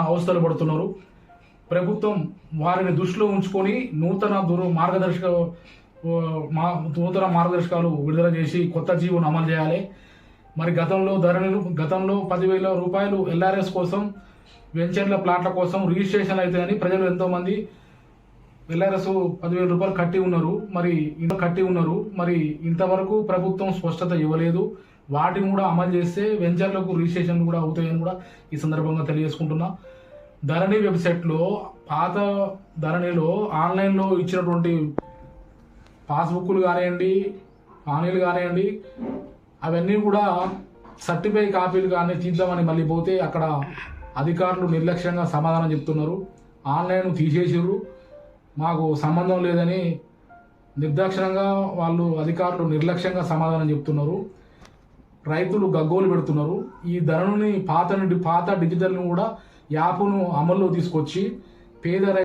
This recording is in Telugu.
అవస్థలు పడుతున్నారు. ప్రభుత్వం వారిని దృష్టిలో ఉంచుకొని నూతన దూర మార్గదర్శక మా నూతన మార్గదర్శకాలు విడుదల చేసి కొత్త జీవోను అమలు చేయాలి. మరి గతంలో ధరలు గతంలో పదివేల రూపాయలు ఎల్ఆర్ఎస్ కోసం వెంచర్ల ప్లాట్ల కోసం రిజిస్ట్రేషన్ అవుతాయని ప్రజలు ఎంతోమంది ఎల్ఆర్ఎస్ పదివేల రూపాయలు కట్టి ఉన్నారు. మరి ఇంత కట్టి ఉన్నారు. మరి ఇంతవరకు ప్రభుత్వం స్పష్టత ఇవ్వలేదు. వాటిని కూడా అమలు చేస్తే వెంచర్లకు రిజిస్ట్రేషన్ కూడా అవుతాయని కూడా ఈ సందర్భంగా తెలియజేసుకుంటున్నా. ధరణి వెబ్సైట్లో పాత ధరణిలో ఆన్లైన్లో ఇచ్చినటువంటి పాస్బుక్లు కానివ్వండి ఆన్లైన్లు కానివ్వండి అవన్నీ కూడా సర్టిఫై కాపీలు కానీ తీద్దామని మళ్ళీ పోతే అక్కడ అధికారులు నిర్లక్ష్యంగా సమాధానం చెప్తున్నారు. ఆన్లైన్ తీసేసిర్రు. మాకు సంబంధం లేదని నిర్దాక్షిణంగా వాళ్ళు అధికారులు నిర్లక్ష్యంగా సమాధానం చెప్తున్నారు. రైతులు గగ్గోలు పెడుతున్నారు. ఈ ధరని పాత నుండి పాత డిజిటల్ను కూడా యాప్ను అమల్లో తీసుకొచ్చి పేద రై